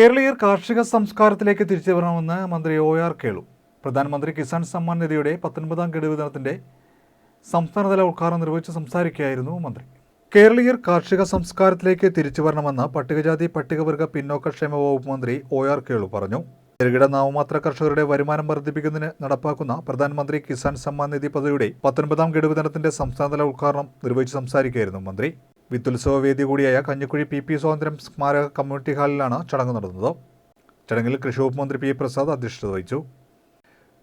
കേരളീയർ കാർഷിക സംസ്കാരത്തിലേക്ക് തിരിച്ചു വരണമെന്ന് മന്ത്രി ഒ ആർ കേളു. പ്രധാനമന്ത്രി കിസാൻ സമ്മാൻ നിധിയുടെ പത്തൊൻപതാം ഗഡു ദിനത്തിന്റെ സംസ്ഥാനതല ഉദ്ഘാടനം നിർവഹിച്ച് സംസാരിക്കുകയായിരുന്നു മന്ത്രി. കേരളീയർ കാർഷിക സംസ്കാരത്തിലേക്ക് തിരിച്ചു വരണമെന്ന് പട്ടികജാതി പട്ടികവർഗ പിന്നോക്കക്ഷേമ വകുപ്പ് മന്ത്രി ഒ ആർ കേളു പറഞ്ഞു. ചെറുകിട നാമമാത്ര കർഷകരുടെ വരുമാനം വർദ്ധിപ്പിക്കുന്നതിന് നടപ്പാക്കുന്ന പ്രധാനമന്ത്രി കിസാൻ സമ്മാൻ നിധി പദ്ധതിയുടെ പത്തൊൻപതാം ഗഡു ദിനത്തിന്റെ സംസ്ഥാനതല ഉദ്ഘാടനം നിർവഹിച്ച് സംസാരിക്കുകയായിരുന്നു മന്ത്രി. വിത്തുത്സവ വേദി കൂടിയായ കഞ്ഞിക്കുഴി പി പി സ്വാതന്ത്ര്യം സ്മാരക കമ്മ്യൂണിറ്റി ഹാളിലാണ് ചടങ്ങ് നടന്നത്. ചടങ്ങിൽ കൃഷി വകുപ്പ് മന്ത്രി പി പ്രസാദ് അധ്യക്ഷത വഹിച്ചു.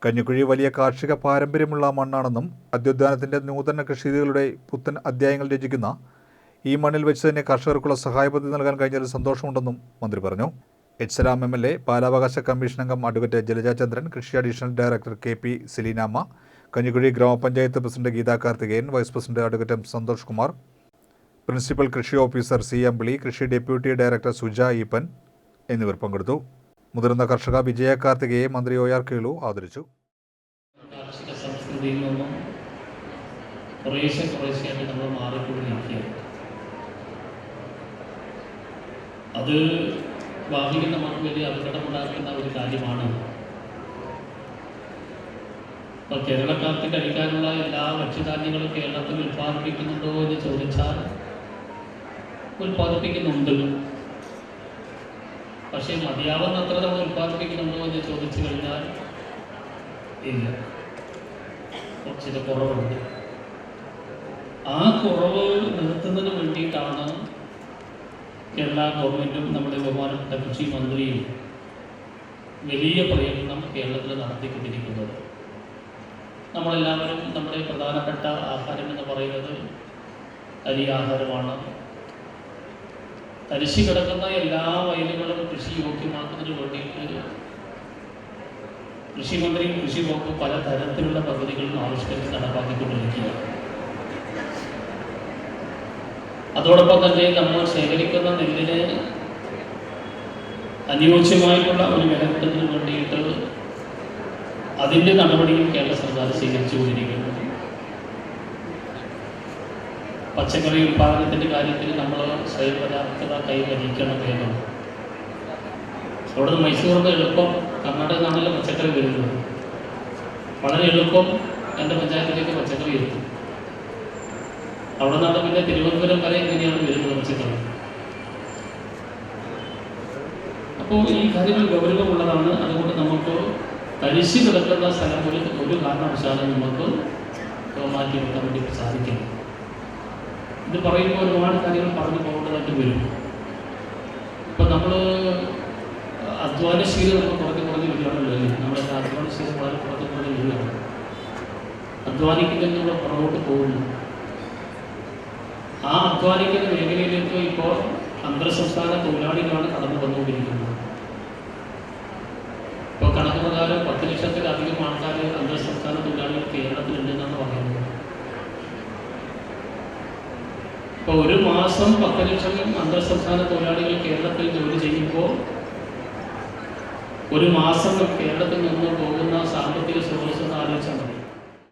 കഞ്ഞിക്കുഴി വലിയ കാർഷിക പാരമ്പര്യമുള്ള മണ്ണാണെന്നും അത്യുദ്യാനത്തിന്റെ നൂതന കൃഷിരീതികളുടെ പുത്തൻ അധ്യായങ്ങൾ രചിക്കുന്ന ഈ മണ്ണിൽ വെച്ച് തന്നെ കർഷകർക്കുള്ള സഹായ പദ്ധതി നൽകാൻ കഴിഞ്ഞതിൽ സന്തോഷമുണ്ടെന്നും മന്ത്രി പറഞ്ഞു. H Ram M L A ബാലാവകാശ കമ്മീഷൻ അംഗം അഡ്വക്കേറ്റ് ജലജ ചന്ദ്രൻ കൃഷി additional director K P Sileenamma Kanjikuzhi ഗ്രാമപഞ്ചായത്ത് president Geetha Karthikeyan vice president advocate M Santhosh Kumar principal കൃഷി ഓഫീസർ സി അമ്പിളി കൃഷി ഡെപ്യൂട്ടി ഡയറക്ടർ സുജ ഈപ്പൻ എന്നിവർ പങ്കെടുത്തു. മുതിർന്ന കർഷക വിജയ കാർത്തികയെ മന്ത്രി ഒ ആർ കേളു ആദരിച്ചു. അത് ഭാവിയിൽ നമുക്ക് വലിയ അപകടമുണ്ടാക്കുന്ന ഒരു കാര്യമാണ്. ഇപ്പോൾ കേരളക്കാർക്ക് കഴിക്കാനുള്ള എല്ലാ ഭക്ഷ്യധാന്യങ്ങളും കേരളത്തിൽ ഉൽപ്പാദിപ്പിക്കുന്നുണ്ടോ എന്ന് ചോദിച്ചാൽ ഉൽപ്പാദിപ്പിക്കുന്നുണ്ട്. പക്ഷേ മതിയാവുന്നത്ര നമ്മൾ ഉൽപ്പാദിപ്പിക്കുന്നുണ്ടോ എന്ന് ചോദിച്ചു കഴിഞ്ഞാൽ ഇല്ല. കുറവുണ്ട്. ആ കുറവ് നിർത്തുന്നതിന് വേണ്ടിയിട്ടാണ് കേരള ഗവൺമെന്റും നമ്മുടെ ബഹുമാനപ്പെട്ട കൃഷി മന്ത്രിയും വലിയ പ്രയത്നം കേരളത്തിൽ നടത്തിക്കൊണ്ടിരിക്കുന്നത്. നമ്മളെല്ലാവരും നമ്മുടെ പ്രധാനപ്പെട്ട ആഹാരം എന്ന് പറയുന്നത് അരി ആഹാരമാണ്. തരിശി കിടക്കുന്ന എല്ലാ വയലുകളും കൃഷി യോഗ്യമാക്കുന്നതിന് വേണ്ടിയിട്ട് കൃഷിമന്ത്രിയും കൃഷി വകുപ്പും പല തരത്തിലുള്ള പദ്ധതികളും ആവിഷ്കരിച്ച് നടപ്പാക്കിക്കൊണ്ടിരിക്കുകയാണ്. അതോടൊപ്പം തന്നെ നമ്മൾ ശേഖരിക്കുന്ന നെല്ലിന് അനുയോജ്യമായിട്ടുള്ള ഒരു വില കിട്ടുന്നതിന് വേണ്ടിയിട്ട് അതിന്റെ നടപടിയും കേരള സർക്കാർ സ്വീകരിച്ചുകൊണ്ടിരിക്കുന്നു. പച്ചക്കറി ഉൽപ്പാദനത്തിന്റെ കാര്യത്തിൽ നമ്മൾ സ്വയം പര്യാപ്തത കൈവരിക്കണം വേണം അവിടെ നിന്ന് മൈസൂറിന് എളുപ്പം കർണാടക നാട്ടിലെ പച്ചക്കറി വരുന്നത്. വളരെ എളുപ്പം എന്റെ പഞ്ചായത്തിലേക്ക് പച്ചക്കറി എത്തും. അവിടെ നിന്നാണ് പിന്നെ തിരുവനന്തപുരം വരെ ഇങ്ങനെയാണ് വരുന്നത് പച്ചക്കറി? അപ്പോൾ ഈ കാര്യങ്ങൾ ഗൗരവമുള്ളതാണ്. അതുകൊണ്ട് നമുക്ക് തരിശു കിടക്കുന്ന സ്ഥലം ഒരു ഒരു കാരണവശാലും നമുക്ക് മാറ്റി വെക്കാൻ വേണ്ടി സാധിക്കില്ല. ഇത് പറയുമ്പോൾ ഒരുപാട് കാര്യങ്ങൾ പറഞ്ഞു പോകേണ്ടതായിട്ട് വരും. ഇപ്പം നമ്മൾ അധ്വാനശീലം നമ്മൾ കുറഞ്ഞു കുറഞ്ഞു വരികയാണല്ലോ നമ്മുടെ അധ്വാനശീലം വളരെ കുറഞ്ഞു കുറഞ്ഞു വരികയാണ് അധ്വാനിക്കുന്നതിന് നമ്മൾ പുറകോട്ട് പോകുന്നു. ആ അധ്വാനിക്കുന്ന മേഖലയിലേക്ക് ഇപ്പോൾ അന്തർസംസ്ഥാന തൊഴിലാളികളാണ് കടന്നു വന്നുകൊണ്ടിരിക്കുന്നത്. ഇപ്പോൾ കണക്ക് പ്രകാരം പത്ത് ലക്ഷത്തിലധികം ആൾക്കാർ അന്തർ സംസ്ഥാന തൊഴിലാളികൾ കേരളത്തിലുണ്ടെന്നാണ് പറയുന്നത്. ഇപ്പോൾ ഒരു മാസം പത്ത് ലക്ഷം അന്തർ സംസ്ഥാന തൊഴിലാളികൾ കേരളത്തിൽ ജോലി ചെയ്യുമ്പോൾ ഒരു മാസം കേരളത്തിൽ നിന്ന് പോകുന്ന സാമ്പത്തിക സ്രോതസ്സെന്ന് ആലോചിച്ചാൽ മതി.